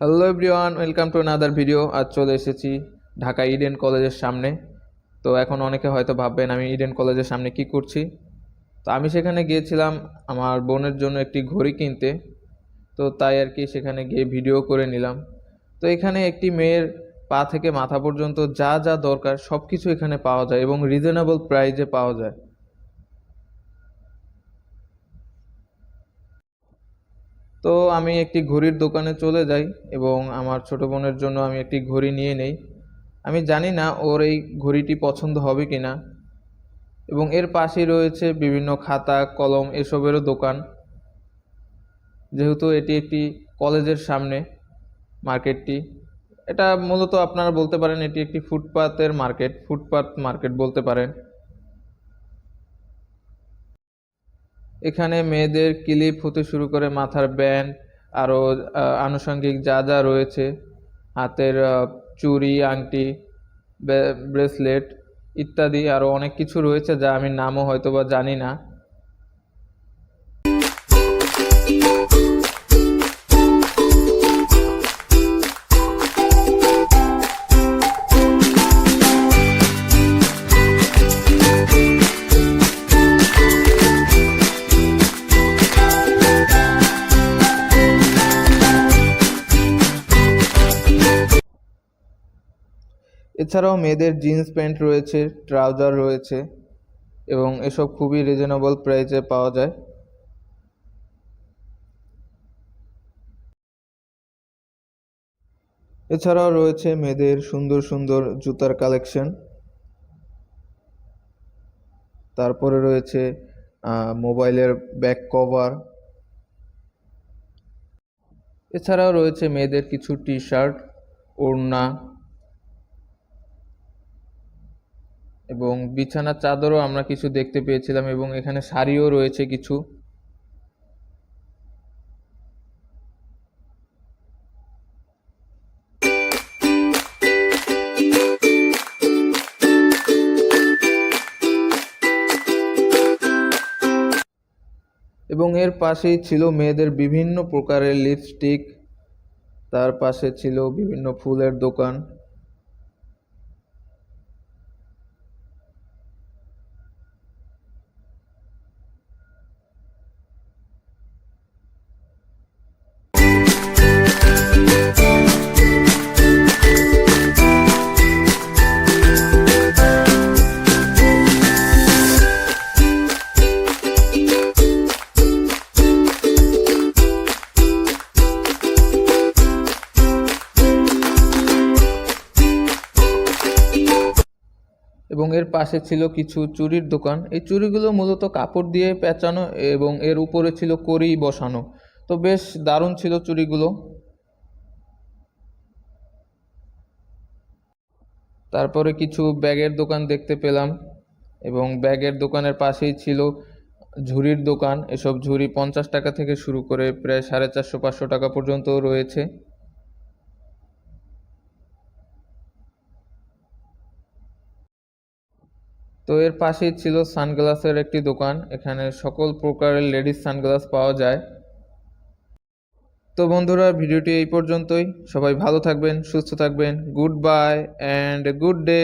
Hello everyone welcome to another video আজ চলে এসেছি ঢাকা ইডেন কলেজের সামনে। তো এখন অনেকে হয়তো ভাববেন, আমি ইডেন কলেজের সামনে কি করছি? তো আমি সেখানে গিয়েছিলাম আমার বোনের জন্য একটি ঘড়ি কিনতে। তো তাই আর কি সেখানে গিয়ে ভিডিও করে নিলাম। তো এখানে একটি মেয়ের পা থেকে মাথা পর্যন্ত যা যা দরকার সব কিছু এখানে পাওয়া যায় এবং রিজনেবল প্রাইজে পাওয়া যায়। তো আমি একটি ঘড়ির দোকানে চলে যাই এবং আমার ছোট বোনের জন্য আমি একটি ঘড়ি নিয়ে নেই। আমি জানি না ওর এই ঘড়িটি পছন্দ হবে কি না এবং এর পাশেই রয়েছে বিভিন্ন খাতা, কলম এসবেরও দোকান। যেহেতু এটি একটি কলেজের সামনে মার্কেটটি, এটা মূলত আপনারা বলতে পারেন এটি একটি ফুটপাতের মার্কেট, ফুটপাত মার্কেট বলতে পারেন। এখানে মেয়েদের ক্লিপ হতে শুরু করে মাথার ব্যান্ড, আরও আনুষঙ্গিক যা যা রয়েছে, হাতের চুড়ি, আংটি ব্রেসলেট ইত্যাদি, আরও অনেক কিছু রয়েছে যা আমি নামও হয়তো বা জানি না। এছাড়াও মেয়েদের জিন্স প্যান্ট রয়েছে, ট্রাউজার রয়েছে এবং এসব খুবই রিজনেবল প্রাইসে পাওয়া যায়। এছাড়াও রয়েছে মেয়েদের সুন্দর সুন্দর জুতার কালেকশন তারপরে রয়েছে মোবাইলের ব্যাক কভার এছাড়াও রয়েছে মেয়েদের কিছু টি শার্ট ওড়না। এবং বিছানার চাদরও আমরা কিছু দেখতে পেয়েছিলাম এবং এখানে শাড়িও রয়েছে কিছু। এবং এর পাশেই ছিল মেয়েদের বিভিন্ন প্রকারের লিপস্টিক তার পাশে ছিল বিভিন্ন ফুলের দোকান। এবং এর পাশে ছিল কিছু চুড়ির দোকান। এই চুড়িগুলো মূলত কাপড় দিয়ে পেঁচানো এবং এর উপরে ছিল কড়ি বসানো। তো বেশ দারুণ ছিল চুড়িগুলো তারপরে কিছু ব্যাগের দোকান দেখতে পেলাম এবং ব্যাগের দোকানের পাশেই ছিল ঝুড়ির দোকান। এসব ঝুড়ি পঞ্চাশ টাকা থেকে শুরু করে প্রায় সাড়ে চারশো, পাঁচশো টাকা পর্যন্ত রয়েছে। তো এর পাশেই ছিল সানগ্লাসের একটি দোকান, এখানে সকল প্রকারের লেডিস সানগ্লাস পাওয়া যায়। তো বন্ধুরা, ভিডিওটি এই পর্যন্তই। সবাই ভালো থাকবেন, সুস্থ থাকবেন। Good bye and good day!